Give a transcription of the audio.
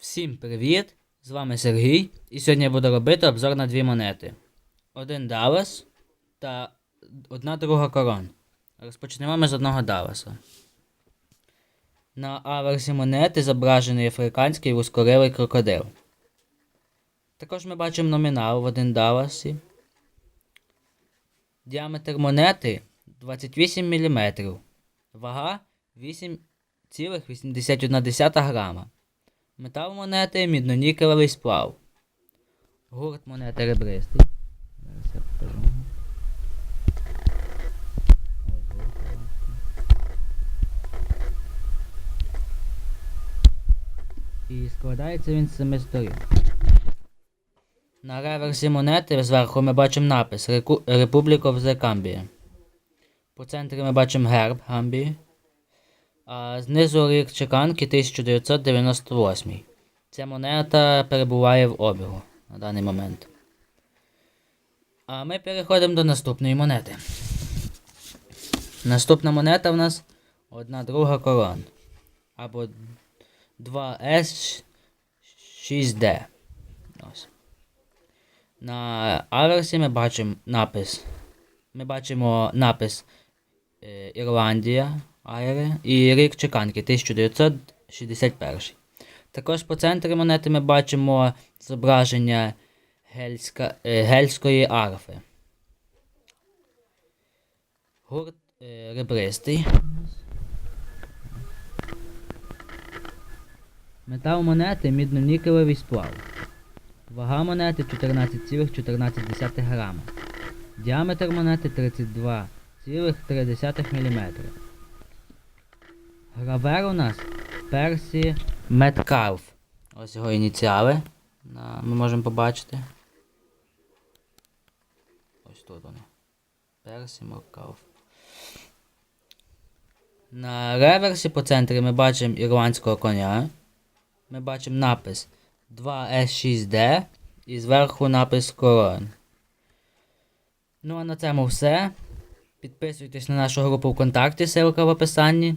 Всім привіт! З вами Сергій, і сьогодні я буду робити обзор на дві монети. Один Даллас та одна друга корон. Розпочнемо ми з одного Далласа. На аверсі монети зображений африканський вускорилий крокодил. Також ми бачимо номінал в один Далласі. Діаметр монети 28 мм. Вага 8,81 грама. Метал монети міднонікелевий сплав. Гурт монети ребристий. Зараз я покажу. І складається він з семи сторін. На реверсі монети зверху ми бачимо напис Republic of the Gambia. По центрі ми бачимо герб Гамбії. А знизу рік чеканки 1998. Ця монета перебуває в обігу на даний момент. А ми переходимо до наступної монети. Наступна монета в нас одна друга корон. Або 2S6D. Ось. На аверсі ми бачимо напис. Ми бачимо напис е, Ірландія, Айре і рік чеканки 1961. Також по центрі монети ми бачимо зображення гельська, е, гельської арфи. Гурт е, ребристий. Метал монети мідно-нікелевий сплав. Вага монети 14,14 грама. Діаметр монети 32,3 мм. Гравер у нас Персі Меткалф. Ось його ініціали. Ми можемо побачити. Ось тут вони. Персі Меткалф. На реверсі по центрі ми бачимо ірландського коня. Ми бачимо напис 2S6D і зверху напис Корон. Ну а на цьому все. Підписуйтесь на нашу групу ВКонтакті, ссылка в описанні.